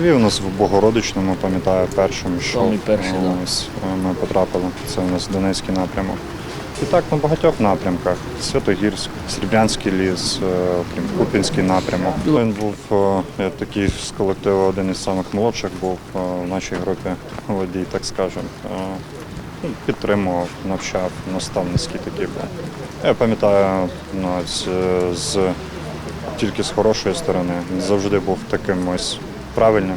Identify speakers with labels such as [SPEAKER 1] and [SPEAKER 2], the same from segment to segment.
[SPEAKER 1] Вів нас в Богородичному, пам'ятаю, першим, що
[SPEAKER 2] Самий перший, да.
[SPEAKER 1] ось, е, ми потрапили. Це у нас Донецький напрямок. І так на багатьох напрямках. Святогірськ, Сріблянський ліс, е, Купінський напрямок. Він був е, я такий з колективу один із самих молодших був в нашій групі водій, так скажемо. Ну, Підтримував, навчав, наставницький такий був. Я пам'ятаю навіть е, з тільки з хорошої сторони. Завжди був таким ось правильним,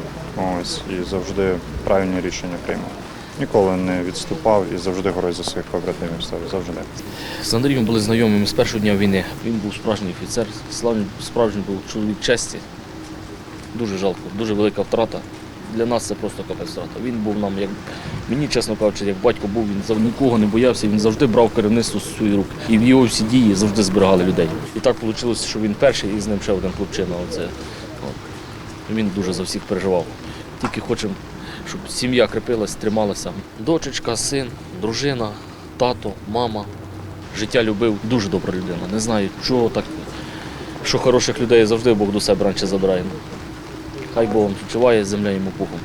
[SPEAKER 1] ось і завжди правильні рішення приймав. Ніколи не відступав і завжди горой за своїх побратимів став. Завжди.
[SPEAKER 2] З Андрієм були знайомими з першого дня війни. Він був справжній офіцер, справжній був чоловік честі. Дуже жалко, дуже велика втрата. Для нас це просто капець втрата. Він був нам, як мені, чесно кажучи, як батько був, він нікого не боявся, він завжди брав керівництво з свої руки. І в його всі дії завжди зберігали людей. І так вийшло, що він перший і з ним ще один хлопчина. Оце. Він дуже за всіх переживав. Тільки хочемо, щоб сім'я крепилась, трималася. Дочечка, син, дружина, тато, мама. Життя любив, дуже добра людина. Не знаю, чого так, що хороших людей завжди Бог до себе раніше забирає. Хай Богом відчуває, земля йому пухом.